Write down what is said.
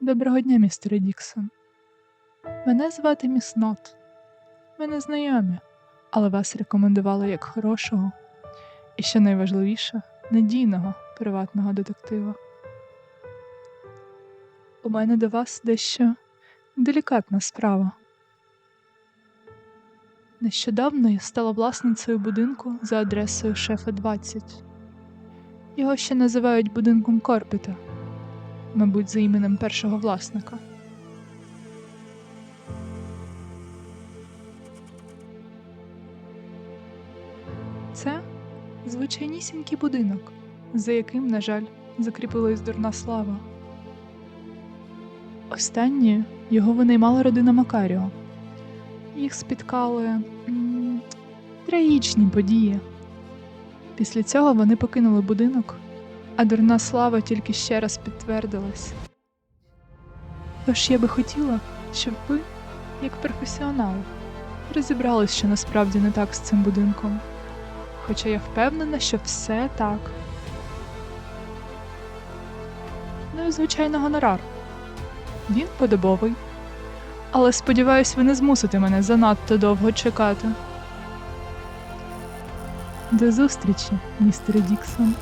Доброго дня, містере Діксон. Мене звати Міс Нот. Ми не знайомі, але вас рекомендували як хорошого і, що найважливіше, надійного приватного детектива. У мене до вас дещо делікатна справа. Нещодавно я стала власницею будинку за адресою шефа 20. Його ще називають будинком Корпіта, мабуть, за іменем першого власника. Це звичайнісінький будинок, за яким, на жаль, закріпилась дурна слава. Останньою його винаймала родина Макаріо. Їх спіткали м, трагічні події. Після цього вони покинули будинок, а дурна слава тільки ще раз підтвердилась. Тож я би хотіла, щоб ви, як професіонал, розібрались, що насправді не так з цим будинком. Хоча я впевнена, що все так. Ну і звичайно гонорар. Він подобовий. Але сподіваюсь, ви не змусите мене занадто довго чекати. До зустрічі, містере Діксон.